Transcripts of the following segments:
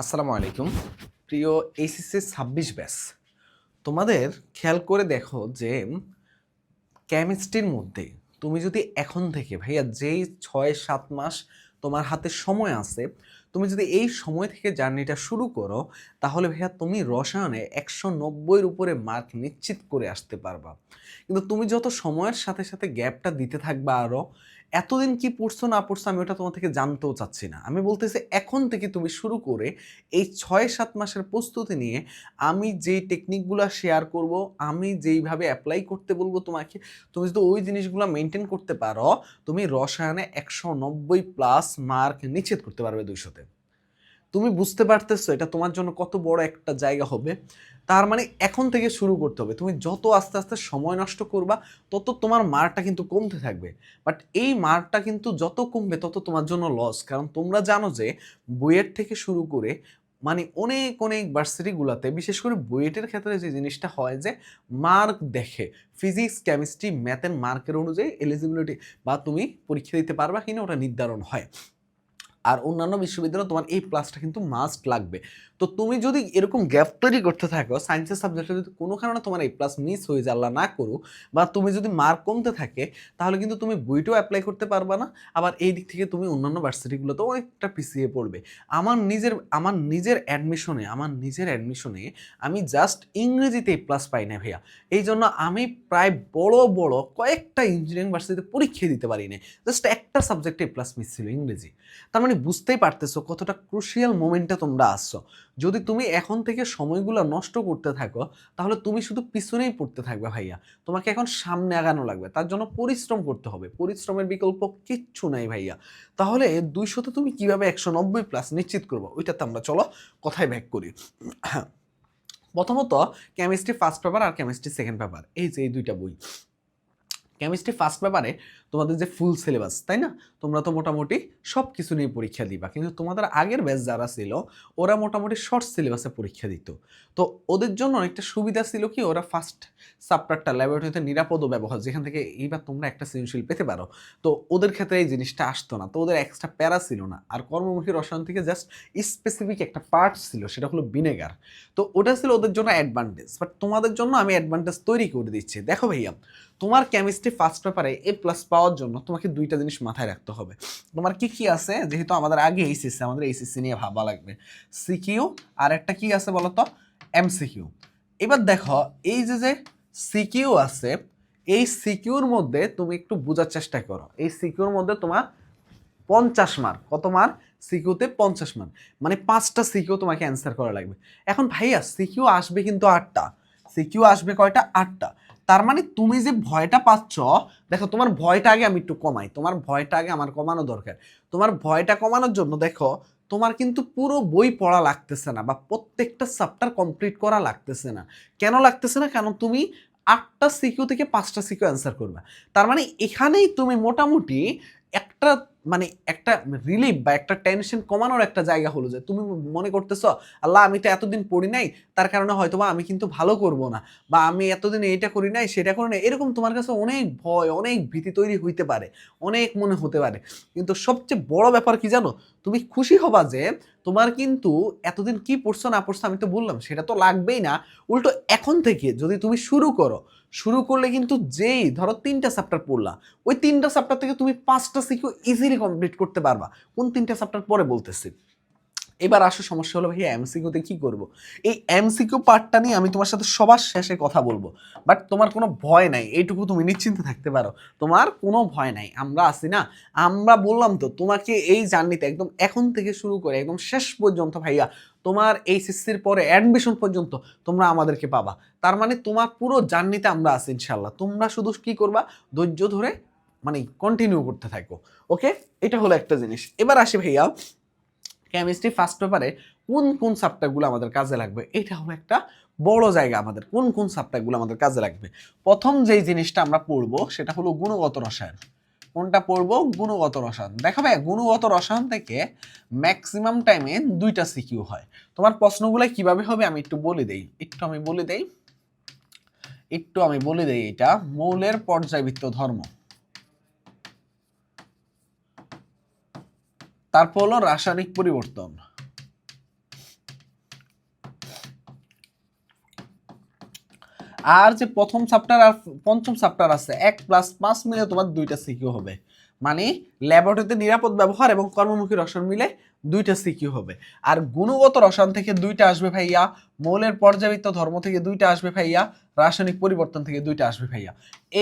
আসসালামু আলাইকুম। প্রিয় এইচএসসি ছাব্বিশ ব্যাস, তোমাদের খেয়াল করে দেখো যে কেমিস্ট্রির মধ্যে তুমি যদি এখন থেকে ভাইয়া যেই ছয় সাত মাস তোমার হাতে সময় আছে, তুমি যদি এই সময় থেকে জার্নিটা শুরু করো, তাহলে ভাইয়া তুমি রসায়নে একশো নব্বইয়ের উপরে মার্ক নিশ্চিত করে আসতে পারবা। কিন্তু তুমি যত সময়ের সাথে সাথে গ্যাপটা দিতে থাকবা আরও এতদিন কি পড়ছো, না পড়ছো, আমি ওটা তোমার থেকে জানতেও চাচ্ছি না। আমি বলতেছি, এখন থেকে তুমি শুরু করে এই ছয় সাত মাসের প্রস্তুতি নিয়ে আমি যেই টেকনিকগুলো শেয়ার করব, আমি যেইভাবে অ্যাপ্লাই করতে বলব তোমাকে, তুমি যদি ওই জিনিসগুলো মেনটেন করতে পারো, তুমি রসায়নে একশো নব্বই প্লাস মার্ক নিশ্চিত করতে পারবে দুইশোতে। তুমি বুঝতে পারতেছো এটা তোমার জন্য কত বড় একটা জায়গা হবে। তার মানে এখন থেকে শুরু করতে হবে। তুমি যত আস্তে আস্তে সময় নষ্ট করবা, তত তোমার মারটা কিন্তু কমতে থাকবে। বাট এই মারটা কিন্তু যত কমবে, তত তোমার জন্য লস কারণ তোমরা জানো যে বইয়ের থেকে শুরু করে মানে অনেক অনেক ভার্সিটিগুলোতে বিশেষ করে বুয়েটের ক্ষেত্রে যে জিনিসটা হয় যে মার্ক দেখে। ফিজিক্স কেমিস্ট্রি ম্যাথের মার্কের অনুযায়ী এলিজিবিলিটি বা তুমি পরীক্ষা দিতে পারবা কিনা ওটা নির্ধারণ হয়। আর অন্যান্য বিশ্ববিদ্যালয়ে তোমার এই প্লাসটা কিন্তু মাস্ট লাগবে। তো তুমি যদি এরকম গ্যাপ তৈরি করতে থাকো সায়েন্সের সাবজেক্টে যদি কোনো কারণে তোমার এই প্লাস মিস হয়ে যায় না করো বা তুমি যদি মার্ক কমতে থাকে, তাহলে কিন্তু তুমি বইটাও অ্যাপ্লাই করতে পারবা না। আবার এই দিক থেকে তুমি অন্যান্য ভার্সিটিগুলোতেও অনেকটা পিছিয়ে পড়বে। আমার নিজের আমার নিজের অ্যাডমিশনে আমার নিজের অ্যাডমিশনে আমি জাস্ট ইংরেজিতে এই প্লাস পাই না ভাইয়া। এই জন্য আমি প্রায় বড় বড় কয়েকটা ইঞ্জিনিয়ারিং ভার্সিটিতে পরীক্ষা দিতে পারি না জাস্ট একটা সাবজেক্টে প্লাস মিস ছিল ইংরেজি। তার মানে বুঝতেই পারতেছো কতটা ক্রুশিয়াল মোমেন্টে তোমরা আসছো। যদি তুমি এখন থেকে সময়গুলো নষ্ট করতে থাকো, তাহলে তুমি শুধু পিছনেই পড়তে থাকবে ভাইয়া। তোমাকে এখন সামনে আগানো লাগবে, তার জন্য পরিশ্রম করতে হবে। পরিশ্রমের বিকল্প কিচ্ছু নাই ভাইয়া। তাহলে দুইশোতে তুমি কীভাবে একশো নব্বই প্লাস নিশ্চিত করব? ওইটাতে আমরা চলো কথায় ব্যাক করি। প্রথমত কেমিস্ট্রি ফার্স্ট পেপার আর কেমিস্ট্রি সেকেন্ড পেপার এই যে, এই দুইটা বই। কেমিস্ট্রি ফার্স্ট পেপারে তোমাদের যে ফুল সিলেবাস তাই না? তোমরা তো মোটামুটি সব কিছু নিয়ে পরীক্ষা দিবা। কিন্তু তোমাদের আগের ব্যাচ যারা ছিল, ওরা মোটামুটি শর্ট সিলেবাসে পরীক্ষা দিত। তো ওদের জন্য অনেকটা সুবিধা ছিল কি, ওরা ফার্স্ট সাপ্টারটা ল্যাবরেটরিতে নিরাপদ ব্যবহার, যেখান থেকে এইবার তোমরা একটা সৃজনশীল পেতে পারো। তো ওদের ক্ষেত্রে এই জিনিসটা আসতো না। তো ওদের এক্সট্রা প্যারা ছিল না। আর কর্মমুখী রসায়ন থেকে জাস্ট স্পেসিফিক একটা পার্ট ছিল, সেটা হলো ভিনেগার তো ওটা ছিল ওদের জন্য অ্যাডভান্টেজ বাট তোমাদের জন্য আমি অ্যাডভান্টেজ তৈরি করে দিচ্ছি। দেখো ভাইয়া তোমার কেমিস্ট্রি ফার্স্ট পেপারে এ প্লাস পাওয়ার জন্য তোমাকে দুইটা জিনিস মাথায় রাখতে হবে। তোমার কি কি আছে? যেহেতু আমাদের আগে এইচএসসি আমাদের এইচএসসি নিয়ে ভাবা লাগবে। সিকিউ আর একটা কি আছে বলো তো এমসিকিউ এবার দেখো, এই যে যে সিকিউ আছে, এই সিকিউর মধ্যে তুমি একটু বোঝার চেষ্টা করো। এই সিকিউর মধ্যে তোমার পঞ্চাশ মার্ক কত মার্ক সিকিউতে পঞ্চাশ মার্ক মানে পাঁচটা সিকিউ তোমাকে অ্যান্সার করা লাগবে। এখন ভাইয়া সিকিউ আসবে কিন্তু আটটা। সিকিউ আসবে কয়টা? আটটা। তার মানে তুমি যে ভয়টা পাচ্ছ, দেখো তোমার ভয়টা আগে আমি একটু কমাই, তোমার ভয়টা আগে আমার কমানো দরকার। তোমার ভয়টা কমানোর জন্য দেখো, তোমার কিন্তু পুরো বই পড়া লাগতেছে না বা প্রত্যেকটা চ্যাপ্টার কমপ্লিট করা লাগতেছে না। কেন লাগতেছে না? কারণ তুমি আটটা সিকিউ থেকে পাঁচটা সিকিউ অ্যান্সার করবে। তার মানে এখানেই তুমি মোটামুটি একটা মানে একটা রিলিফ বা একটা টেনশন কমানোর একটা জায়গা হলো যে, তুমি মনে করতেছ, আল্লাহ, আমি তো এতদিন পড়ি নাই, তার কারণে হয়তো বা আমি কিন্তু ভালো করব না বা আমি এতদিন এইটা করি নাই, সেটা করি নাই। এরকম তোমার কাছে অনেক ভয়, অনেক ভীতি তৈরি হইতে পারে, অনেক মনে হতে পারে। কিন্তু সবচেয়ে বড় ব্যাপার কি জানো? তুমি খুশি হবা যে, তোমার কিন্তু এতদিন কি পড়ছো না পড়ছো আমি তো বললাম, সেটা তো লাগবেই না। উল্টো এখন থেকে যদি তুমি শুরু করো শুরু করলে কিন্তু যেই, ধরো তিনটা চ্যাপ্টার পড়লা, ওই তিনটা চ্যাপ্টার থেকে তুমি পাঁচটা সিকিউ ইজিলি কমপ্লিট করতে পারবা। কোন তিনটা চ্যাপ্টার পরে বলতেছি? এবার আসো, সমস্যা হলো ভাইয়া এমসিকিউতে কি করব? এই এমসিকিউ পার্টটা নিয়ে আমি তোমার সাথে সবার শেষে কথা বলব। বাট তোমার কোনো ভয় নাই, এইটুকু তুমি নিশ্চিন্তে থাকতে পারো। তোমার কোনো ভয় নাই, আমরা আছি না। আমরা বললাম তো, তোমাকে এই জার্নিতে একদম এখন থেকে শুরু করে, একদম শেষ পর্যন্ত ভাইয়া তোমার এই সিসির পরে অ্যাডমিশন পর্যন্ত তোমরা আমাদেরকে পাবা। তার মানে তোমার পুরো জার্নিতে আমরা আছি ইনশাল্লাহ তোমরা শুধু কি করবা? ধৈর্য ধরে মানে কন্টিনিউ করতে থাকো। ওকে এটা হলো একটা জিনিস। এবার আসি ভাইয়া কেমিস্ট্রি ফার্স্ট পেপারে কোন কোন সাবজেক্টগুলো আমাদের কাজে লাগবে? এটা হলো একটা বড় জায়গা আমাদের। কোন কোন সাবজেক্টগুলো আমাদের কাজে লাগবে? প্রথম যেই জিনিসটা আমরা পড়ব সেটা হলো গুণগত রসায়ন। কোনটা পড়ব? গুণগত রসায়ন। দেখা ভাই, গুণগত রসায়ন থেকে ম্যাক্সিমাম টাইমে দুইটা সিকিউ হয়। তোমার প্রশ্নগুলো কীভাবে হবে আমি একটু বলে দেই। একটু আমি বলে দেই। একটু আমি বলে দেই এটা। মৌলের পর্যায়বৃত্ত ধর্ম। তারপর হলো রাসায়নিক পরিবর্তন। আর যে প্রথম চ্যাপ্টার আর পঞ্চম চ্যাপ্টার আছে, এক প্লাস পাঁচ মিলে তোমার দুইটা সিকিউ হবে। মানে ল্যাবরেটরিতে নিরাপদ ব্যবহার এবং কর্মমুখী রসায়ন মিলে দুইটা সিকিউ হবে। আর গুণগত রসায়ন থেকে দুইটা আসবে ভাইয়া, মৌলের পর্যাবৃত্ত ধর্ম থেকে দুইটা আসবে ভাইয়া, রাসায়নিক পরিবর্তন থেকে দুইটা আসবে ভাইয়া।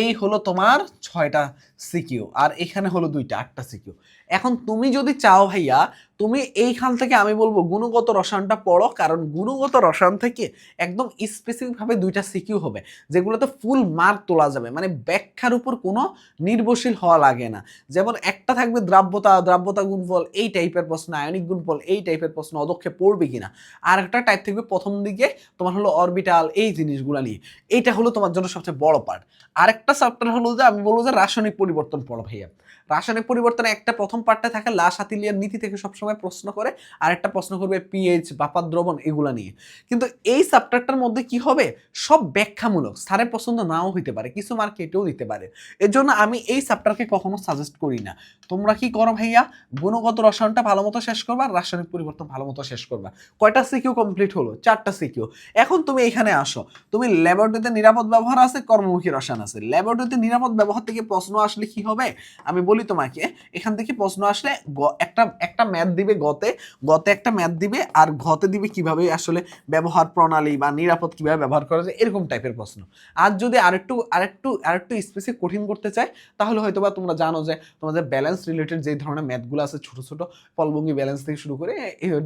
এই হলো তোমার ছয়টা সিকিউ আর এখানে হলো দুইটা, আটটা সিকিউ এখন তুমি যদি চাও ভাইয়া, তুমি এইখান থেকে আমি বলব গুণগত রসায়নটা পড়ো, কারণ গুণগত রসায়ন থেকে একদম স্পেসিফিকভাবে দুইটা সিকিউ হবে, যেগুলোতে ফুল মার্ক তোলা যাবে। মানে ব্যাখ্যার উপর কোনো নির্ভরশীল হওয়া লাগে না। যেমন একটা থাকবে দ্রাব্যতা দ্রাব্যতা গুণফল, এই টাইপের প্রশ্ন, আয়নিক গুণফল, এই টাইপের প্রশ্ন অদক্ষে পড়বে কিনা। আর একটা টাইপ থাকবে প্রথম দিকে, তোমার হলো অরবিটাল এই জিনিসগুলো নিয়ে। এইটা হলো তোমার জন্য সবচেয়ে বড় পার্ট আরেকটা চ্যাপ্টার হলো যে, আমি বলব যে রাসায়নিক পরিবর্তন পড়ো ভাইয়া। রাসায়নিক পরিবর্তনে একটা প্রথম পার্টে থাকে লাশ হাতিলিয়ার নীতি থেকে সবসময় প্রশ্ন করে আর একটা প্রশ্ন করবে পিএইচ বাপাত দ্রবণ এগুলা নিয়ে। কিন্তু এই চ্যাপ্টারটার মধ্যে কি হবে? সব ব্যাখ্যামূলক, স্যারের পছন্দ নাও হইতে পারে, কিছু মার্ক কেটেও দিতে পারে। এর জন্য আমি এই চ্যাপ্টারকে কখনো সাজেস্ট করি না। তোমরা কি করো ভাইয়া? গুণগত রসায়নটা ভালো মতো শেষ করবা আর রাসায়নিক পরিবর্তন ভালো মতো শেষ করবা। কয়টা সিকিউ কমপ্লিট হলো? চারটা সিকিউ এখন তুমি এখানে আসো। তুমি ল্যাবরেটরিতে নিরাপদ ব্যবহার আছে, কর্মমুখী রসায়ন আছে। ল্যাবরেটরিতে নিরাপদ ব্যবহার থেকে প্রশ্ন আসলে কি হবে? আমি বলি তোমাকে, এখান থেকে প্রশ্ন আসলে একটা একটা ম্যাথ দিবে গতে গতে একটা ম্যাথ দিবে আর ঘতে দিবে কীভাবে আসলে ব্যবহার প্রণালী বা নিরাপদ কীভাবে ব্যবহার করা যায়, এরকম টাইপের প্রশ্ন। আর যদি আরেকটু আরেকটু আরেকটু স্পেসিফিক কঠিন করতে চায় তাহলে হয়তো বা তোমরা জানো যে তোমাদের ব্যালেন্স রিলেটেড যে ধরনের ম্যাথগুলো আছে, ছোট ছোট পলবঙ্গি ব্যালেন্স থেকে শুরু করে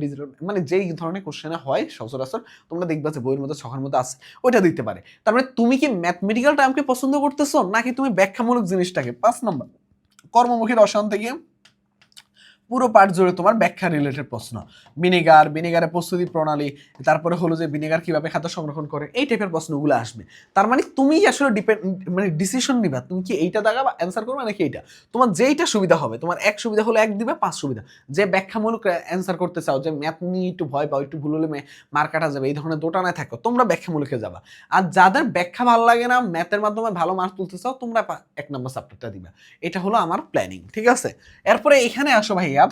ডিজিটাল মানে যেই ধরনের কোশ্চেনে হয় সচরাচর তোমরা দেখবা যে বইয়ের মধ্যে ছকের মধ্যে আছে, ওইটা দিতে পারে। তার মানে তুমি কি ম্যাথমেটিক্যাল টার্মকে পছন্দ করতেছো, নাকি তুমি ব্যাখ্যামূলক জিনিসটাকে? পাঁচ নম্বর কর্মমুখী রসায়ন থেকে পুরো পার্ট জুড়ে তোমার ব্যাখ্যা রিলেটেড প্রশ্ন। ভিনেগার, ভিনেগারের প্রস্তুতি প্রণালী, তারপরে হলো যে ভিনেগার কীভাবে খাদ্য সংরক্ষণ করে, এই টাইপের প্রশ্নগুলো আসবে। তার মানে তুমি আসলে ডিপেন্ড মানে ডিসিশন নিবা, তুমি কি এইটা দাগাবা অ্যান্সার করবে নাকি এইটা? তোমার যেইটা সুবিধা হবে, তোমার এক সুবিধা হলে এক দিবে, পাঁচ সুবিধা। যে ব্যাখ্যামূলক অ্যান্সার করতে চাও, যে ম্যাথ নিয়ে একটু ভয় পাও, একটু ভুল হলে মার কাটা যাবে, এই ধরনের দোটানায় থাকো, তোমরা ব্যাখ্যামূলকে যাবা। আর যাদের ব্যাখ্যা ভালো লাগে না ম্যাথের মাধ্যমে ভালো মার্ক তুলতে চাও, তোমরা এক নম্বর সাবজেক্টটা দিবা। এটা হলো আমার প্ল্যানিং ঠিক আছে? এরপরে এখানে আসো ভাইয়া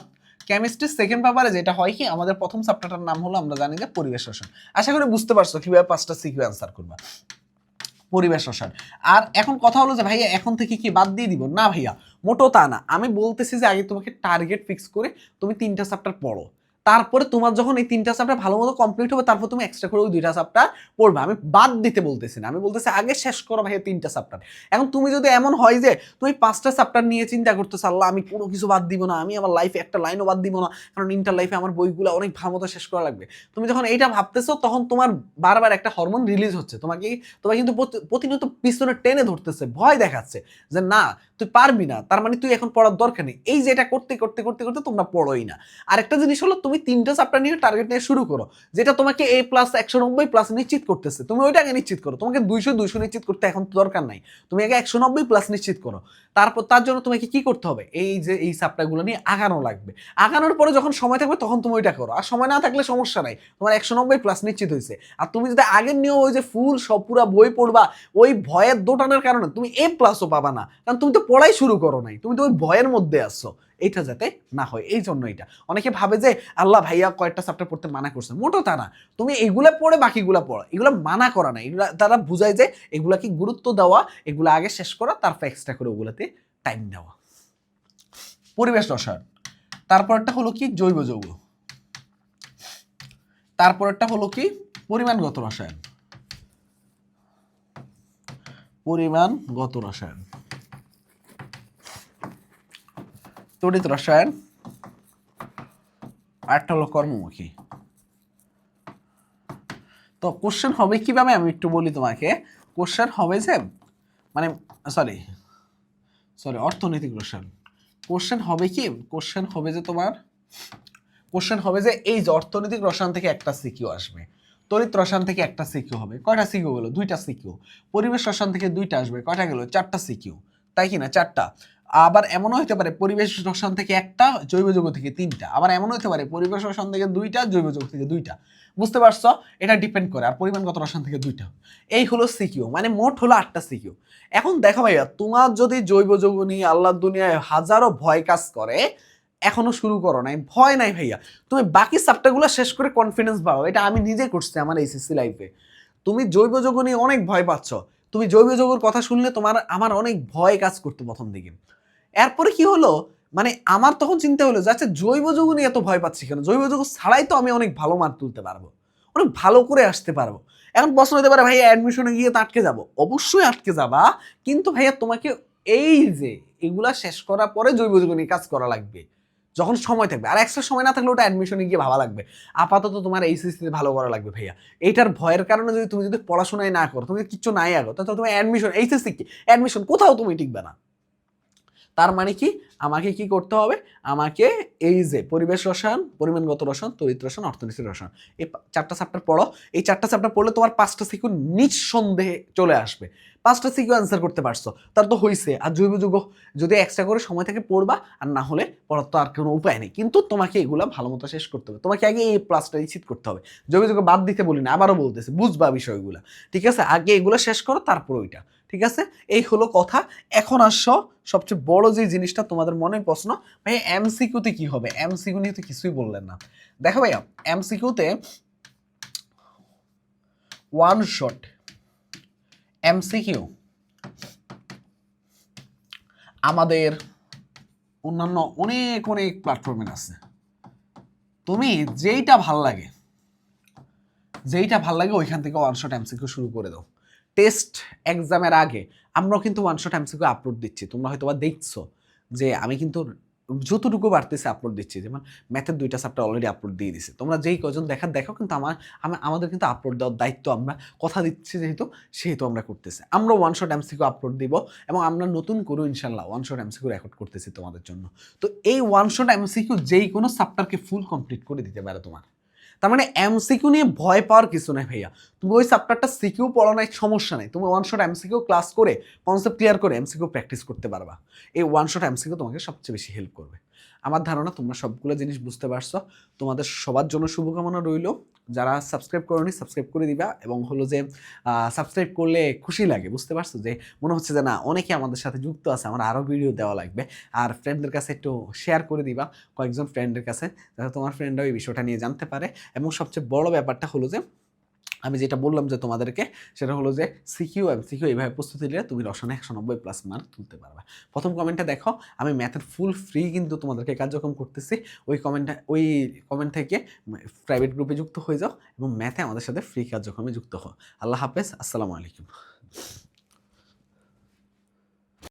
কেমিস্ট্রির সেকেন্ড পেপারে যেটা হয় কি, আমাদের প্রথম চ্যাপ্টারটার নাম হলো আমরা জানি যে পরিবেশ রসায়ন আশা করি বুঝতে পারছ কীভাবে পাঁচটা সিকিউ অ্যান্সার করবা। পরিবেশ রসায়ন আর এখন কথা হলো যে ভাইয়া, এখন থেকে কি বাদ দিয়ে দিব? না ভাইয়া, মোটো তা না। আমি বলতেছি যে আগে তোমাকে টার্গেট ফিক্স করে তুমি তিনটা চ্যাপ্টার পড়ো। তারপরে তোমার যখন এই তিনটা চ্যাপ্টার ভালো মতো কমপ্লিট হবে, তারপর তুমি এক্সট্রা করে ওই দুইটা চ্যাপ্টার পড়বে। আমি বাদ দিতে বলতেছি না। আমি বলতেছি আগে শেষ করো ভাই তিনটা চ্যাপ্টার এখন তুমি যদি এমন হয় যে তুমি পাঁচটা চ্যাপ্টার নিয়ে চিন্তা করতে আল্লাহ, আমি কোনো কিছু বাদ দিব না, আমি আমার লাইফে একটা লাইনও বাদ দিব না, কারণ ইন্টার লাইফে আমার বইগুলো অনেক ভালো মতো শেষ করা লাগবে। তুমি যখন এইটা ভাবতেছো, তখন তোমার বারবার একটা হরমোন রিলিজ হচ্ছে। তোমাকে তোমাকে কিন্তু প্রতি- প্রতিনিয়ত পিছনে টেনে ধরতেছে, ভয় দেখাচ্ছে যে, না, তুই পারবি না। তার মানে তুই এখন পড়ার দরকার নেই। এই যে এটা করতে করতে করতে করতে তোমরা পড়োই না। আরেকটা জিনিস হলো তুমি তিনটা চ্যাপ্টার নিয়ে টার্গেট নিয়ে শুরু করো, যেটা তোমাকে এ প্লাস একশো নব্বই প্লাস নিশ্চিত করতেছে। তুমি ওইটা আগে নিশ্চিত করো। তোমাকে দুইশো দুইশো নিশ্চিত করতে এখন দরকার নাই। তুমি আগে একশো নব্বই প্লাস নিশ্চিত করো। তারপর তার জন্য তোমাকে কি করতে হবে? এই যে, এই চ্যাপ্টারগুলো নিয়ে আগানো লাগবে। আগানোর পরে যখন সময় থাকবে তখন তুমি ওইটা করো। আর সময় না থাকলে সমস্যা নাই। তোমার একশো নব্বই প্লাস নিশ্চিত হয়েছে। আর তুমি যদি আগের নিয়েও ওই যে ফুল সব পুরা বই পড়বা, ওই ভয়ের দোটানোর কারণে তুমি এ প্লাসও পাবা না। কারণ তুমি তো পড়াই শুরু করো নাই। তুমি তো ওই ভয়ের মধ্যে আসছো এটা যাতে না হয়, এই জন্য এটা অনেকে ভাবে যে, আল্লাহ ভাইয়া কয়েকটা চ্যাপ্টার পড়তে মানা করছে। মোটো তা না। তুমি এগুলো পড়ে বাকিগুলা পড়ো। এগুলো মানা করা না এগুলো তারা বুঝায় যে, এগুলাকে গুরুত্ব দেওয়া, এগুলো আগে শেষ করা, তারপর এক্সট্রা করে ওগুলাতে টাইম দেওয়া পরিবেশ রসায়ন তারপরটা হলো কি? জৈব যৌগ। তারপরটা হলো কি? পরিমাণগত রসায়ন। পরিমাণগত রসায়ন। তড়িৎ রসায়ন আরেকটা হলো কর্মমুখী তো কোশ্চেন হবে কীভাবে আমি একটু বলি তোমাকে। কোশ্চেন হবে যে মানে সরি সরি অর্থনৈতিক রসায়ন। কোশ্চেন হবে কি? কোশ্চেন হবে যে তোমার কোশ্চেন হবে যে এই যে অর্থনৈতিক রসায়ন থেকে একটা সিকিউ আসবে, তড়িৎ রসায়ন থেকে একটা সিকিউ হবে। কয়টা সিকিউ গেলো? দুইটা সিকিউ। পরিবেশ রসায়ন থেকে দুইটা আসবে। কয়টা গেলো? চারটা সিকিউ। তাই কি না? চারটা। আবার এমনও হতে পারে পরিবেশ রসায়ন থেকে একটা, জৈব যৌগ থেকে তিনটা। আবার এমনও হতে পারে পরিবেশ রসায়ন থেকে দুইটা, জৈব যৌগ থেকে দুইটা। বুঝতে পারছ? এটা ডিপেন্ড করে, আর পরিমাণগত রসায়ন থেকে দুইটা। এই হলো সিকিউ মানে মোট হলো আটটা সিকিউ। এখন দেখো ভাইয়া, তোমার যদি জৈব যৌগ নিয়ে আল্লাহ দুনিয়ায় হাজারো ভয় কাজ করে, এখনও শুরু করো নাই, ভয় নাই ভাইয়া। তুমি বাকি সাবটাগুলো শেষ করে কনফিডেন্স পাও এটা আমি নিজে করছি আমার এইচএসসি লাইফে তুমি জৈব যৌগ নিয়ে অনেক ভয় পাচ্ছ। তুমি জৈব যৌগের কথা শুনলে তোমার, আমার অনেক ভয় কাজ করতো প্রথম দিকে। এরপরে কি হলো? মানে আমার তখন চিন্তা হলো যে আচ্ছা জৈব যৌগ নিয়ে এত ভয় পাচ্ছি কেন? জৈব যৌগ ছাড়াই তো আমি অনেক ভালো মার্ক তুলতে পারব। অনেক ভালো করে আসতে পারব। এখন প্রশ্ন হতে পারে, ভাইয়া অ্যাডমিশনে গিয়ে তো আটকে যাব? অবশ্যই আটকে যাবা। কিন্তু ভাইয়া, তোমাকে এই যে, এগুলা শেষ করার পরে জৈব যৌগ নিয়ে কাজ করা লাগবে। যখন সময় থাকবে। আর এক্সট্রা সময় না থাকলে ওটা অ্যাডমিশনে গিয়ে ভাবা লাগবে। আপাতত তোমার এইচএসসিতে ভালো করা লাগবে ভাইয়া। এইটার ভয়ের কারণে যদি তুমি যদি পড়াশোনায় না করো, তুমি কিচ্ছু নাই আগো, তাহলে তুমি অ্যাডমিশন এইচএসসি কি? অ্যাডমিশন কোথাও তুমি টিকবে না। তার মানে কি? আমাকে কি করতে হবে? আমাকে এই যে পরিবেশ রসায়ন, পরিমাণগত রসায়ন, তড়িৎ রসায়ন, অর্থনীতির রসায়ন, এই চারটা চ্যাপ্টার পড়ো। এই চারটা চ্যাপ্টার পড়লে তোমার পাঁচটা সিকিউ নিঃসন্দেহে চলে আসবে। পাঁচটা সিকিউ অ্যান্সার করতে পারছ। তার তো হয়েছে আর জৈব যুগ যদি এক্সট্রা করে সময় থেকে পড়বা, আর না হলে পড়ার তো আর কোনো উপায় নেই। কিন্তু তোমাকে এগুলো ভালো মতো শেষ করতে হবে। তোমাকে আগে এই প্লাসটা নিশ্চিত করতে হবে। জৈব যুগ বাদ দিতে বলি না আবারও বলতেছে, বুঝবা বিষয়গুলো। ঠিক আছে? আগে এগুলো শেষ করো, তারপর ওইটা। ঠিক আছে? এই হলো কথা। এখন আসো, সবচেয়ে বড় যে জিনিসটা তোমাদের মনের প্রশ্ন ভাই এমসিকিউতে কি হবে? এমসিকিউ নিয়ে তো কিছুই বললেন না। দেখো ভাইয়া এমসিকিউতে ওয়ান শট এমসিকিউ আমাদের অন্যান্য অনেক অনেক প্ল্যাটফর্মে আছে। তুমি যেইটা ভালো লাগে, যেইটা ভালো লাগে ওইখান থেকে ওয়ান শট এমসিকিউ শুরু করে দাও। টেস্ট এক্সামের আগে আমরাও কিন্তু ওয়ান শট এমসিকিউ আপলোড দিচ্ছি। তোমরা হয়তো বা দেখছ যে আমি কিন্তু যতটুকু বাড়তেছে আপলোড দিচ্ছি। যেমন ম্যাথের দুইটা চ্যাপ্টার অলরেডি আপলোড দিয়ে দিছে। তোমরা যেই কজন দেখার দেখো কিন্তু আমার আমা- আমাদের কিন্তু আপলোড দেওয়ার দায়িত্ব আমরা, কথা দিচ্ছি যেহেতু, সেহেতু আমরা করতেছি। আমরা ওয়ান শট এমসিকিউ আপলোড দিব এবং আমরা নতুন করে ইনশাল্লাহ ওয়ান শট এমসিকিউ রেকর্ড করতেছি তোমাদের জন্য। তো এই ওয়ান শট এমসিকিউ যেই কোনো চ্যাপ্টারকে ফুল কমপ্লিট করে দিতে পারে তোমার। তার মানে এমসিকিউ নিয়ে ভয় পাওয়ার কিছু নেই ভাইয়া। তুমি ওই চাপ্টারটা সিকিউ পড়ো নাই, সমস্যা নেই। তুমি ওয়ান শট এমসিকিউ ক্লাস করে কনসেপ্ট ক্লিয়ার করে এমসিকিউ প্র্যাকটিস করতে পারবা। এই ওয়ান শট এমসিকিউ তোমাকে সবচেয়ে বেশি হেল্প করবে। আমার ধারণা তোমরা সবগুলো জিনিস বুঝতে পারছ। তোমাদের সবার জন্য শুভকামনা রইল। যারা সাবস্ক্রাইব করোনি সাবস্ক্রাইব করে দিবা এবং হলো যে সাবস্ক্রাইব করলে খুশি লাগে, বুঝতে পারছ? যে মনে হচ্ছে যে না, অনেকে আমাদের সাথে যুক্ত আছে, আমার আরও ভিডিও দেওয়া লাগবে। আর ফ্রেন্ডদের কাছে একটু শেয়ার করে দিবা, কয়েকজন ফ্রেন্ডের কাছে, যাতে তোমার ফ্রেন্ডরাও এই বিষয়টা নিয়ে জানতে পারে। এবং সবচেয়ে বড় ব্যাপারটা হলো যে আমি যেটা বললাম যে তোমাদেরকে, সেটা হলো যে সিকিউ এম সিকিউ এইভাবে প্রস্তুতি নিলে তুমি রসনে একশো নব্বই প্লাস মার্ক তুলতে পারবে। প্রথম কমেন্টটা দেখো, আমি ম্যাথের ফুল ফ্রি কিন্তু তোমাদেরকে কার্যক্রম করতেছি। ওই কমেন্টটা ওই কমেন্ট থেকে প্রাইভেট গ্রুপে যুক্ত হয়ে যাও এবং ম্যাথে আমাদের সাথে ফ্রি কার্যক্রমে যুক্ত হও। আল্লাহ হাফেজ, আসসালামু আলাইকুম।